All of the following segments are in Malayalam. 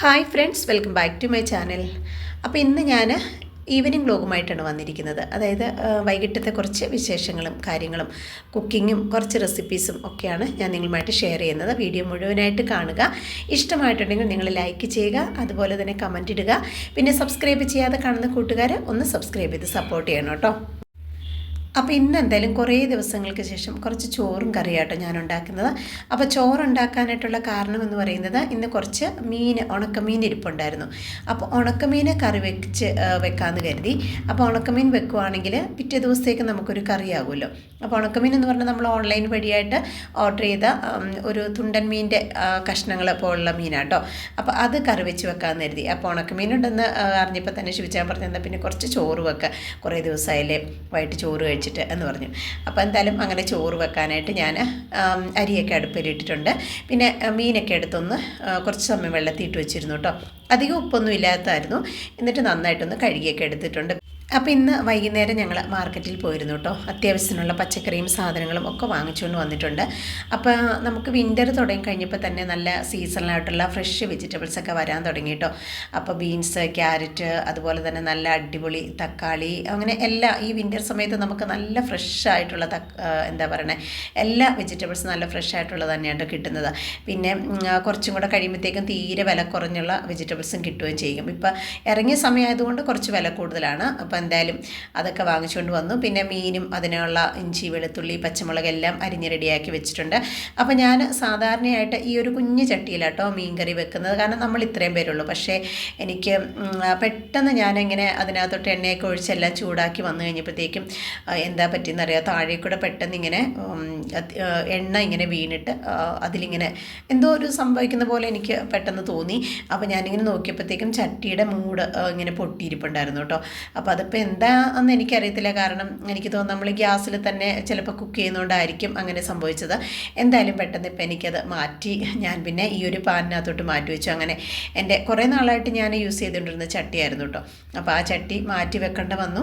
Hi friends welcome back to my channel അപ്പോൾ ഇന്ന് ഞാൻ ഈവനിങ് വ്ലോഗുമായിട്ടാണ് വന്നിരിക്കുന്നത്. അതായത് വൈകിട്ടത്തെ കുറച്ച് വിശേഷങ്ങളും കാര്യങ്ങളും കുക്കിങ്ങും കുറച്ച് റെസിപ്പീസും ഒക്കെയാണ് ഞാൻ നിങ്ങളുമായിട്ട് ഷെയർ ചെയ്യുന്നത്. വീഡിയോ മുഴുവനായിട്ട് കാണുക. ഇഷ്ടമായിട്ടുണ്ടെങ്കിൽ നിങ്ങൾ ലൈക്ക് ചെയ്യുക അതുപോലെ തന്നെ കമന്റ് ഇടുക. പിന്നെ സബ്സ്ക്രൈബ് ചെയ്യാതെ കാണുന്ന കൂട്ടുകാർ ഒന്ന് സബ്സ്ക്രൈബ് ചെയ്ത് സപ്പോർട്ട് ചെയ്യണം കേട്ടോ. അപ്പോൾ ഇന്ന് എന്തായാലും കുറേ ദിവസങ്ങൾക്ക് ശേഷം കുറച്ച് ചോറും കറിയാട്ടോ ഞാൻ ഉണ്ടാക്കുന്നത് അപ്പോൾ ചോറ് ഉണ്ടാക്കാനായിട്ടുള്ള കാരണം എന്ന് പറയുന്നത് ഇന്ന് കുറച്ച് മീൻ ഉണക്കമീൻ ഇരിപ്പുണ്ടായിരുന്നു. അപ്പോൾ ഉണക്കമീൻ കറി വെച്ച് വെക്കാമെന്ന് കരുതി. അപ്പോൾ ഉണക്കമീൻ വെക്കുവാണെങ്കിൽ പിറ്റേ ദിവസത്തേക്ക് നമുക്കൊരു കറിയാകുമല്ലോ അപ്പോൾ ഉണക്കമീൻ എന്ന് പറഞ്ഞാൽ നമ്മൾ ഓൺലൈൻ വഴിയായിട്ട് ഓർഡർ ചെയ്ത ഒരു തുണ്ടൻ മീനിന്റെ കഷ്ണങ്ങൾ പോലുള്ള മീനാട്ടോ. അപ്പോൾ അത് കറി വെച്ച് വെക്കാമെന്ന് കരുതി. അപ്പോൾ ഉണക്കമീൻ ഉണ്ടെന്ന് അറിഞ്ഞപ്പോൾ തന്നെ ശിവിച്ചാൻ പറഞ്ഞു എന്നാൽ പിന്നെ കുറച്ച് ചോറ് വെക്കുക കുറേ ദിവസമായില്ലേ? വൈകിട്ട് ചോറ് കഴിച്ചിട്ട് എന്ന് പറഞ്ഞു. അപ്പോൾ എന്തായാലും അങ്ങനെ ചോറ് വെക്കാനായിട്ട് ഞാൻ അരിയൊക്കെ അടുപ്പിലിട്ടിട്ടുണ്ട് പിന്നെ മീനൊക്കെ എടുത്തൊന്ന് കുറച്ച് സമയം വെള്ളത്തിയിട്ട് വെച്ചിരുന്നു കേട്ടോ. അധികം ഉപ്പൊന്നും ഇല്ലാത്തതായിരുന്നു. എന്നിട്ട് നന്നായിട്ടൊന്ന് കഴുകിയൊക്കെ എടുത്തിട്ടുണ്ട്. അപ്പോൾ ഇന്ന് വൈകുന്നേരം ഞങ്ങൾ മാർക്കറ്റിൽ പോയിരുന്നു കേട്ടോ അത്യാവശ്യത്തിനുള്ള പച്ചക്കറിയും സാധനങ്ങളും ഒക്കെ വാങ്ങിച്ചുകൊണ്ട് വന്നിട്ടുണ്ട്. അപ്പോൾ നമുക്ക് വിന്റർ തുടങ്ങി കഴിഞ്ഞപ്പോൾ തന്നെ നല്ല സീസണലായിട്ടുള്ള ഫ്രഷ് വെജിറ്റബിൾസ് ഒക്കെ വരാൻ തുടങ്ങി കേട്ടോ അപ്പോൾ ബീൻസ് ക്യാരറ്റ് അതുപോലെ തന്നെ നല്ല അടിപൊളി തക്കാളി അങ്ങനെ എല്ലാ ഈ വിന്റർ സമയത്ത് നമുക്ക് നല്ല ഫ്രഷ് ആയിട്ടുള്ള എന്താ പറയണേ എല്ലാ വെജിറ്റബിൾസും നല്ല ഫ്രഷ് ആയിട്ടുള്ളത് തന്നെയാണ് കിട്ടുന്നത്. പിന്നെ കുറച്ചും കൂടെ കഴിയുമ്പോഴത്തേക്കും തീരെ വില കുറഞ്ഞുള്ള വെജിറ്റബിൾസും കിട്ടുകയും ചെയ്യും. ഇപ്പോൾ ഇറങ്ങിയ സമയമായതുകൊണ്ട് കുറച്ച് വില കൂടുതലാണ്. അപ്പോൾ എന്തായാലും അതൊക്കെ വാങ്ങിച്ചുകൊണ്ട് വന്നു. പിന്നെ മീനും അതിനുള്ള ഇഞ്ചി വെളുത്തുള്ളി പച്ചമുളക് എല്ലാം അരിഞ്ഞ് റെഡിയാക്കി വെച്ചിട്ടുണ്ട്. അപ്പോൾ ഞാൻ സാധാരണയായിട്ട് ഈ ഒരു കുഞ്ഞു ചട്ടിയിലാട്ടോ മീൻ കറി വെക്കുന്നത്. കാരണം നമ്മൾ ഇത്രയും പേരുള്ളൂ. പക്ഷേ എനിക്ക് പെട്ടെന്ന് ഞാനിങ്ങനെ അതിനകത്തോട്ട് എണ്ണയൊക്കെ ഒഴിച്ചെല്ലാം ചൂടാക്കി വന്നു കഴിഞ്ഞപ്പോഴത്തേക്കും എന്താ പറ്റിയെന്നറിയാം താഴെ കൂടെ പെട്ടെന്ന് ഇങ്ങനെ അത്, എണ്ണ ഇങ്ങനെ വീണിട്ട് അതിലിങ്ങനെ എന്തോ ഒരു സംഭവിക്കുന്ന പോലെ എനിക്ക് പെട്ടെന്ന് തോന്നി. അപ്പോൾ ഞാനിങ്ങനെ നോക്കിയപ്പോഴത്തേക്കും ചട്ടിയുടെ മൂട് ഇങ്ങനെ പൊട്ടിയിരിപ്പുണ്ടായിരുന്നു കേട്ടോ. അപ്പോൾ അതിപ്പോൾ എന്താണെന്ന് എനിക്കറിയത്തില്ല. കാരണം എനിക്ക് തോന്നുന്നു നമ്മൾ ഗ്യാസിൽ തന്നെ ചിലപ്പോൾ കുക്ക് ചെയ്യുന്നതുകൊണ്ടായിരിക്കും അങ്ങനെ സംഭവിച്ചത്. എന്തായാലും പെട്ടെന്ന് ഇപ്പം എനിക്കത് മാറ്റി. ഞാൻ പിന്നെ ഈ ഒരു പാനിനകത്തോട്ട് മാറ്റി വെച്ചു. അങ്ങനെ എന്റെ കുറേ നാളായിട്ട് ഞാൻ യൂസ് ചെയ്തുകൊണ്ടിരുന്ന ചട്ടിയായിരുന്നു കേട്ടോ അപ്പോൾ ആ ചട്ടി മാറ്റി വെക്കേണ്ട വന്നു.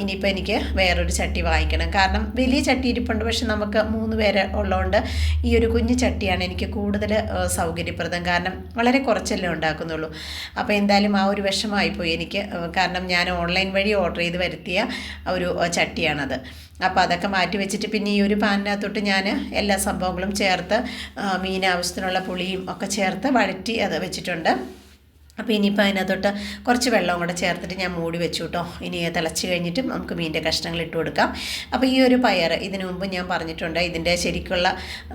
ഇനിയിപ്പോൾ എനിക്ക് വേറൊരു ചട്ടി വാങ്ങിക്കണം. കാരണം വലിയ ചട്ടി ഇരിപ്പുണ്ട്. പക്ഷെ നമുക്ക് മൂന്ന് പേര് ഉള്ളതുകൊണ്ട് ഈ ഒരു കുഞ്ഞു ചട്ടിയാണ് എനിക്ക് കൂടുതൽ സൗകര്യപ്രദം. കാരണം വളരെ കുറച്ചല്ലേ ഉണ്ടാക്കുന്നുള്ളൂ. അപ്പോൾ എന്തായാലും ആ ഒരു വിഷമായിപ്പോയി എനിക്ക്. കാരണം ഞാൻ ഓൺലൈൻ വഴി ഓർഡർ ചെയ്ത് വരുത്തിയ ഒരു ചട്ടിയാണത്. അപ്പോൾ അതൊക്കെ മാറ്റി വെച്ചിട്ട് പിന്നെ ഈ ഒരു പാനിനകത്തോട്ട് ഞാൻ എല്ലാ സംഭവങ്ങളും ചേർത്ത് മീൻ ആവശ്യത്തിനുള്ള പുളിയും ഒക്കെ ചേർത്ത് വഴറ്റി അത് വെച്ചിട്ടുണ്ട്. അപ്പോൾ ഇനിയിപ്പോൾ അതിനകത്തോട്ട് കുറച്ച് വെള്ളവും കൂടെ ചേർത്തിട്ട് ഞാൻ മൂടി വെച്ചു കേട്ടോ ഇനി തിളച്ച് കഴിഞ്ഞിട്ട് നമുക്ക് മീന്റെ കഷ്ണങ്ങൾ ഇട്ട് കൊടുക്കാം. അപ്പോൾ ഈ ഒരു പയർ ഇതിനു മുമ്പ് ഞാൻ പറഞ്ഞിട്ടുണ്ട്. ഇതിന്റെ ശരിക്കുള്ള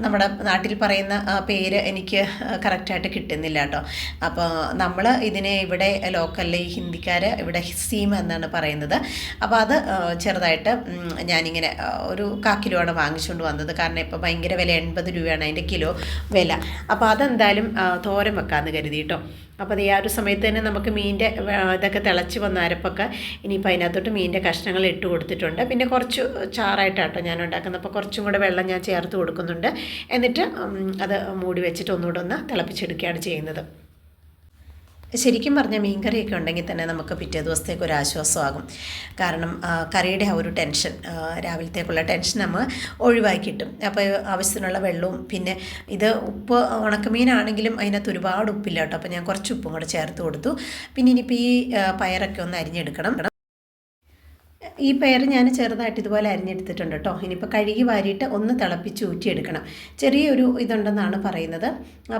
നമ്മുടെ നാട്ടിൽ പറയുന്ന പേര് എനിക്ക് കറക്റ്റായിട്ട് കിട്ടുന്നില്ല കേട്ടോ അപ്പോൾ നമ്മൾ ഇതിനെ ഇവിടെ ലോക്കലിൽ ഈ ഹിന്ദിക്കാർ ഇവിടെ ഹിസീം എന്നാണ് പറയുന്നത്. അപ്പോൾ അത് ചെറുതായിട്ട് ഞാനിങ്ങനെ ഒരു കാ ആണ് വാങ്ങിച്ചുകൊണ്ട് വന്നത്. കാരണം ഇപ്പോൾ ഭയങ്കര വില എൺപത് രൂപയാണ് അതിന്റെ കിലോ വില. അപ്പോൾ അതെന്തായാലും തോരം വെക്കാമെന്ന് കരുതി കേട്ടോ അപ്പോൾ അത് ആ ഒരു സമയത്ത് തന്നെ നമുക്ക് മീനിന്റെ ഇതൊക്കെ തിളച്ച് വന്ന അരപ്പൊക്കെ ഇനിയിപ്പോൾ അതിനകത്തോട്ട് മീനിന്റെ കഷ്ണങ്ങൾ ഇട്ട് കൊടുത്തിട്ടുണ്ട്. പിന്നെ കുറച്ച് ചാറായിട്ടാട്ടോ ഞാൻ ഉണ്ടാക്കുന്നത്. അപ്പോൾ കുറച്ചും കൂടെ വെള്ളം ഞാൻ ചേർത്ത് കൊടുക്കുന്നുണ്ട്. എന്നിട്ട് അത് മൂടി വെച്ചിട്ട് ഒന്നുകൂടെ ഒന്ന് തിളപ്പിച്ചെടുക്കുകയാണ് ചെയ്യുന്നത്. ശരിക്കും പറഞ്ഞാൽ മീൻകറിയൊക്കെ ഉണ്ടെങ്കിൽ തന്നെ നമുക്ക് പിറ്റേ ദിവസത്തേക്ക് ഒരു ആശ്വാസമാകും. കാരണം കറിയുടെ ആ ഒരു ടെൻഷൻ രാവിലത്തേക്കുള്ള ടെൻഷൻ നമ്മൾ ഒഴിവാക്കി കിട്ടും. അപ്പോൾ ആവശ്യത്തിനുള്ള വെള്ളവും പിന്നെ ഇത് ഉപ്പ് ഉണക്കമീനാണെങ്കിലും അതിനകത്ത് ഒരുപാട് ഉപ്പില്ല കേട്ടോ. അപ്പോൾ ഞാൻ കുറച്ച് ഉപ്പും കൂടെ ചേർത്ത് കൊടുത്തു. പിന്നെ ഇനിയിപ്പോൾ ഈ പയറൊക്കെ ഒന്ന് അരിഞ്ഞെടുക്കണം. ഈ പേര് ഞാൻ ചെറുതായിട്ട് ഇതുപോലെ അരിഞ്ഞെടുത്തിട്ടുണ്ട് കേട്ടോ ഇനിയിപ്പോൾ കഴുകി വാരിയിട്ട് ഒന്ന് തിളപ്പിച്ച് ഊറ്റിയെടുക്കണം. ചെറിയൊരു ഇതുണ്ടെന്നാണ് പറയുന്നത്.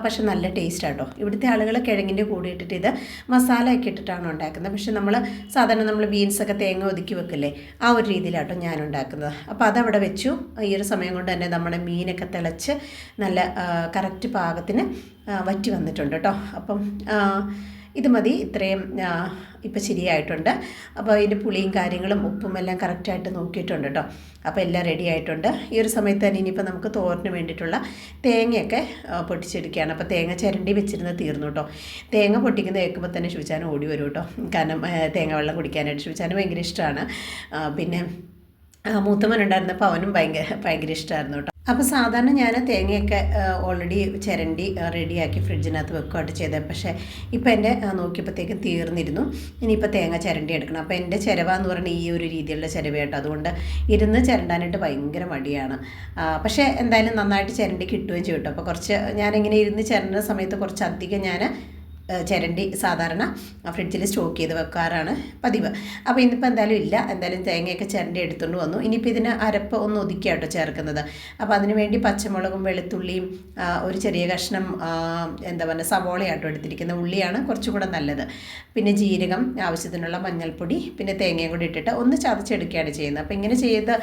പക്ഷെ നല്ല ടേസ്റ്റ് ആട്ടോ ഇവിടുത്തെ ആളുകൾ കിഴങ്ങിന്റെ കൂടെ ഇട്ടിട്ട് ഇത് മസാല ഒക്കെ ഇട്ടിട്ടാണ് ഉണ്ടാക്കുന്നത്. പക്ഷെ നമ്മൾ സാധാരണ നമ്മൾ ബീൻസൊക്കെ തേങ്ങ ഒതുക്കി വെക്കില്ലേ ആ ഒരു രീതിയിലാട്ടോ ഞാൻ ഉണ്ടാക്കുന്നത്. അപ്പോൾ അതവിടെ വെച്ചു. ഈ ഒരു സമയം കൊണ്ട് തന്നെ നമ്മുടെ മീനൊക്കെ തിളച്ച് നല്ല കറക്റ്റ് പാകത്തിന് വറ്റി വന്നിട്ടുണ്ട് കേട്ടോ അപ്പം ഇത് മതി. ഇത്രയും ഇപ്പം ശരിയായിട്ടുണ്ട്. അപ്പോൾ അതിന്റെ പുളിയും കാര്യങ്ങളും ഉപ്പും എല്ലാം കറക്റ്റായിട്ട് നോക്കിയിട്ടുണ്ട് കേട്ടോ അപ്പോൾ എല്ലാം റെഡി ആയിട്ടുണ്ട്. ഈ ഒരു സമയത്ത് തന്നെ ഇനിയിപ്പോൾ നമുക്ക് തോരന് വേണ്ടിയിട്ടുള്ള തേങ്ങയൊക്കെ പൊട്ടിച്ചെടുക്കുകയാണ്. അപ്പോൾ തേങ്ങ ചിരണ്ടി വെച്ചിരുന്ന് തീർന്നു കേട്ടോ തേങ്ങ പൊട്ടിക്കുന്ന കേൾക്കുമ്പോൾ തന്നെ ശുചാനം ഓടി വരും കേട്ടോ കാരണം തേങ്ങ വെള്ളം കുടിക്കാനായിട്ട് ശുചാന് ഭയങ്കര ഇഷ്ടമാണ് പിന്നെ മൂത്തമ്മനുണ്ടായിരുന്നപ്പോൾ അവനും ഭയങ്കര ഭയങ്കര ഇഷ്ടമായിരുന്നു കേട്ടോ അപ്പോൾ സാധാരണ ഞാൻ തേങ്ങയൊക്കെ ഓൾറെഡി ചിരണ്ടി റെഡിയാക്കി ഫ്രിഡ്ജിനകത്ത് വെക്കുകയായിട്ട് ചെയ്തത്. പക്ഷേ ഇപ്പോൾ എന്റെ നോക്കിയപ്പോഴത്തേക്കും തീർന്നിരുന്നു. ഇനിയിപ്പോൾ തേങ്ങ ചിരണ്ടി എടുക്കണം. അപ്പോൾ എന്റെ ചിരവ എന്ന് പറഞ്ഞാൽ ഈ ഒരു രീതിയിലുള്ള ചിരവയായിട്ടോ അതുകൊണ്ട് ഇരുന്ന് ചിരണ്ടാനായിട്ട് ഭയങ്കര മടിയാണ്. പക്ഷേ എന്തായാലും നന്നായിട്ട് ചിരണ്ടി കിട്ടുകയും ചെയ്യും കേട്ടോ. അപ്പോൾ കുറച്ച് ഞാനിങ്ങനെ ഇരുന്ന് ചിരണ്ട സമയത്ത് കുറച്ച് അധികം ഞാൻ ചിരണ്ടി സാധാരണ ഫ്രിഡ്ജിൽ സ്റ്റോക്ക് ചെയ്ത് വെക്കാറാണ് പതിവ്. അപ്പോൾ ഇന്നിപ്പോൾ എന്തായാലും ഇല്ല. എന്തായാലും തേങ്ങയൊക്കെ ചിരണ്ടി എടുത്തുകൊണ്ട് വന്നു. ഇനിയിപ്പോൾ ഇതിന് അരപ്പ് ഒന്ന് ഒതുക്കിയാട്ടോ ചേർക്കുന്നത്. അപ്പോൾ അതിന് വേണ്ടി പച്ചമുളകും വെളുത്തുള്ളിയും ഒരു ചെറിയ കഷ്ണം എന്താ പറയുക സവോളയാട്ടോ എടുത്തിരിക്കുന്നത്. ഉള്ളിയാണ് കുറച്ചും കൂടെ നല്ലത്. പിന്നെ ജീരകം ആവശ്യത്തിനുള്ള മഞ്ഞൾപ്പൊടി പിന്നെ തേങ്ങയും കൂടി ഇട്ടിട്ട് ഒന്ന് ചതച്ചെടുക്കുകയാണ് ചെയ്യുന്നത്. അപ്പോൾ ഇങ്ങനെ ചെയ്തിട്ട്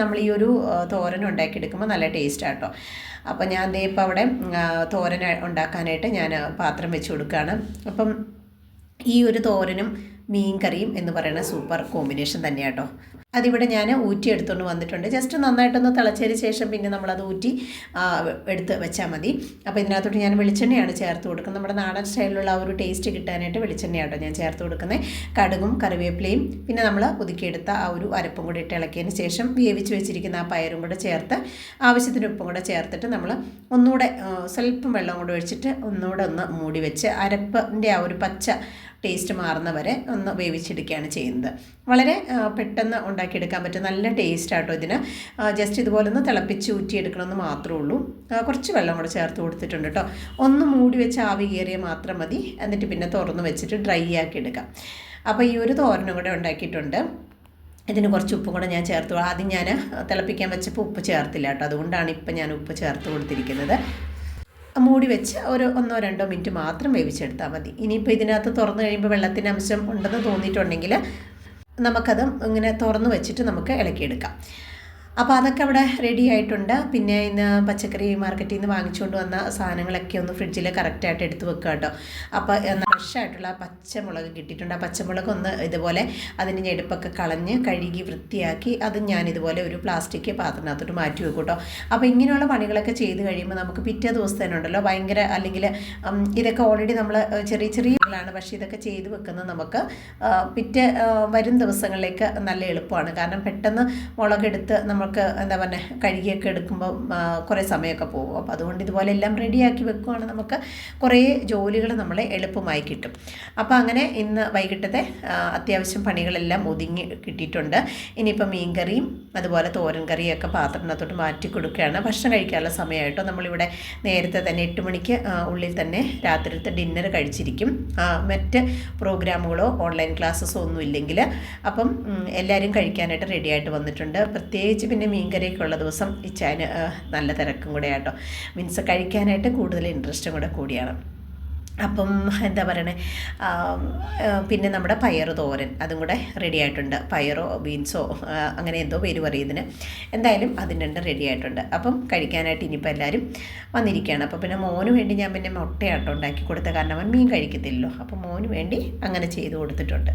നമ്മൾ ഈ ഒരു തോരൻ ഉണ്ടാക്കിയെടുക്കുമ്പോൾ നല്ല ടേസ്റ്റ് ആട്ടോ അപ്പോൾ ഞാൻ ഇപ്പോൾ അവിടെ തോരൻ ഉണ്ടാക്കാനായിട്ട് ഞാൻ പാത്രം വെച്ച് കൊടുക്കുകയാണ്. അപ്പം ഈ ഒരു തോരനും മീൻ കറിയും എന്ന് പറയുന്ന സൂപ്പർ കോമ്പിനേഷൻ തന്നെയാട്ടോ. അതിവിടെ ഞാൻ ഊറ്റി എടുത്തുകൊണ്ട് വന്നിട്ടുണ്ട്. ജസ്റ്റ് നന്നായിട്ടൊന്ന് തിളച്ചതിന് ശേഷം പിന്നെ നമ്മളത് ഊറ്റി എടുത്ത് വെച്ചാൽ മതി. അപ്പോൾ ഇതിനകത്തോട്ട് ഞാൻ വെളിച്ചെണ്ണയാണ് ചേർത്ത് കൊടുക്കുന്നത്. നമ്മുടെ നാടൻ സ്റ്റൈലിലുള്ള ആ ഒരു ടേസ്റ്റ് കിട്ടാനായിട്ട് വെളിച്ചെണ്ണയാണ് ഞാൻ ചേർത്ത് കൊടുക്കുന്നത്. കടുകും കറിവേപ്പിലയും പിന്നെ നമ്മൾ ഒതുക്കിയെടുത്ത ആ ഒരു അരപ്പും കൂടി ഇട്ട് ഇളക്കിയതിന് ശേഷം വേവിച്ച് വെച്ചിരിക്കുന്ന ആ പയറും കൂടെ ചേർത്ത് ആവശ്യത്തിന് ഉപ്പും കൂടെ ചേർത്തിട്ട് നമ്മൾ ഒന്നുകൂടെ സ്വല്പം വെള്ളം കൂടെ ഒഴിച്ചിട്ട് ഒന്നുകൂടെ ഒന്ന് മൂടി വെച്ച് അരപ്പിന്റെ ആ ഒരു പച്ച ടേസ്റ്റ് മാറുന്ന വരെ ഒന്ന് വേവിച്ചെടുക്കുകയാണ് ചെയ്യുന്നത്. വളരെ പെട്ടെന്ന് ഉണ്ടാക്കിയെടുക്കാൻ പറ്റും. നല്ല ടേസ്റ്റ് ആട്ടോ ഇതിന്. ജസ്റ്റ് ഇതുപോലെ ഒന്ന് തിളപ്പിച്ച് ഊറ്റിയെടുക്കണമെന്ന് മാത്രമേ ഉള്ളൂ. കുറച്ച് വെള്ളം കൂടെ ചേർത്ത് കൊടുത്തിട്ടുണ്ട് കേട്ടോ ഒന്ന് മൂടി വെച്ച് ആവി കയറിയാൽ മാത്രം മതി. എന്നിട്ട് പിന്നെ തുറന്ന് വെച്ചിട്ട് ഡ്രൈ ആക്കി എടുക്കാം. അപ്പോൾ ഈ ഒരു തോരനും കൂടെ ഉണ്ടാക്കിയിട്ടുണ്ട്. ഇതിന് കുറച്ച് ഉപ്പും കൂടെ ഞാൻ ചേർത്ത്. ആദ്യം ഞാൻ തിളപ്പിക്കാൻ വെച്ചപ്പോൾ ഉപ്പ് ചേർത്തില്ല കേട്ടോ അതുകൊണ്ടാണ് ഇപ്പം ഞാൻ ഉപ്പ് ചേർത്ത് കൊടുത്തിരിക്കുന്നത്. മൂടി വെച്ച് ഒരു ഒന്നോ രണ്ടോ മിനിറ്റ് മാത്രം വേവിച്ചെടുത്താൽ മതി. ഇനിയിപ്പോൾ ഇതിനകത്ത് തുറന്നു കഴിയുമ്പോൾ വെള്ളത്തിന്റെ അംശം ഉണ്ടെന്ന് തോന്നിയിട്ടുണ്ടെങ്കിൽ നമുക്കത് ഇങ്ങനെ തുറന്നു വെച്ചിട്ട് നമുക്ക് ഇളക്കിയെടുക്കാം. അപ്പോൾ അതൊക്കെ അവിടെ റെഡി ആയിട്ടുണ്ട്. പിന്നെ ഇന്ന് പച്ചക്കറി മാർക്കറ്റിൽ നിന്ന് വാങ്ങിച്ചുകൊണ്ട് വന്ന സാധനങ്ങളൊക്കെ ഒന്ന് ഫ്രിഡ്ജിൽ കറക്റ്റായിട്ട് എടുത്ത് വെക്കുക കേട്ടോ അപ്പോൾ ഫ്രഷായിട്ടുള്ള പച്ചമുളക് കിട്ടിയിട്ടുണ്ട്. ആ പച്ചമുളക് ഒന്ന് ഇതുപോലെ അതിന്റെ ഞെടുപ്പൊക്കെ കളഞ്ഞ് കഴുകി വൃത്തിയാക്കി അത് ഞാൻ ഇതുപോലെ ഒരു പ്ലാസ്റ്റിക് പാത്രത്തിനകത്തോട്ട് മാറ്റി വെക്കും കേട്ടോ അപ്പോൾ ഇങ്ങനെയുള്ള പണികളൊക്കെ ചെയ്ത് കഴിയുമ്പോൾ നമുക്ക് പിറ്റേ ദിവസം ദിവസത്തേനുണ്ടല്ലോ ഭയങ്കര അല്ലെങ്കിൽ ഇതൊക്കെ ഓൾറെഡി നമ്മൾ ചെറിയ ചെറിയ ാണ് പക്ഷേ ഇതൊക്കെ ചെയ്തു വെക്കുന്നത് നമുക്ക് പിറ്റേ വരും ദിവസങ്ങളിലേക്ക് നല്ല എളുപ്പമാണ്. കാരണം പെട്ടെന്ന് മുളകെടുത്ത് നമുക്ക് എന്താ പറയുക കഴുകിയൊക്കെ എടുക്കുമ്പോൾ കുറേ സമയമൊക്കെ പോകും. അപ്പോൾ അതുകൊണ്ട് ഇതുപോലെ എല്ലാം റെഡിയാക്കി വെക്കുവാണ് നമുക്ക് കുറേ ജോലികൾ നമ്മളെ എളുപ്പമായി കിട്ടും. അപ്പോൾ അങ്ങനെ ഇന്ന് വൈകിട്ടത്തെ അത്യാവശ്യം പണികളെല്ലാം ഒതുങ്ങി കിട്ടിയിട്ടുണ്ട്. ഇനിയിപ്പോൾ മീൻകറിയും അതുപോലെ തോരൻ കറിയൊക്കെ പാത്രത്തിനകത്തോട്ട് മാറ്റി കൊടുക്കുകയാണ്. ഭക്ഷണം കഴിക്കാനുള്ള സമയമായിട്ടോ? നമ്മളിവിടെ നേരത്തെ തന്നെ എട്ട് മണിക്ക് ഉള്ളിൽ തന്നെ രാത്രിയിലത്തെ ഡിന്നർ കഴിച്ചിരിക്കും. മറ്റ് പ്രോഗ്രാമുകളോ ഓൺലൈൻ ക്ലാസ്സസോ ഒന്നും ഇല്ലെങ്കിൽ അപ്പം എല്ലാവരും കഴിക്കാനായിട്ട് റെഡി ആയിട്ട് വന്നിട്ടുണ്ട്. പ്രത്യേകിച്ച് പിന്നെ മീൻകറിയൊക്കെ ഉള്ള ദിവസം ഈ ചായ നല്ല തിരക്കും കൂടെ ആട്ടോ. മീൻസ് കഴിക്കാനായിട്ട് കൂടുതൽ ഇൻട്രസ്റ്റും കൂടെ കൂടിയാണ്. അപ്പം എന്താ പറയണേ? പിന്നെ നമ്മുടെ പയർ തോരൻ അതും കൂടെ റെഡി ആയിട്ടുണ്ട്. പയറോ ബീൻസോ അങ്ങനെ എന്തോ പേര് പറയുന്നതിന്. എന്തായാലും അതിന് രണ്ട് റെഡി ആയിട്ടുണ്ട്. അപ്പം കഴിക്കാനായിട്ട് ഇനിയിപ്പോൾ എല്ലാവരും വന്നിരിക്കുകയാണ്. അപ്പോൾ പിന്നെ മോന് വേണ്ടി ഞാൻ പിന്നെ മുട്ടയാട്ടം ഉണ്ടാക്കി കൊടുത്ത കാരണം അവൻ മീൻ കഴിക്കത്തില്ലല്ലോ. അപ്പോൾ മോന് വേണ്ടി അങ്ങനെ ചെയ്ത് കൊടുത്തിട്ടുണ്ട്.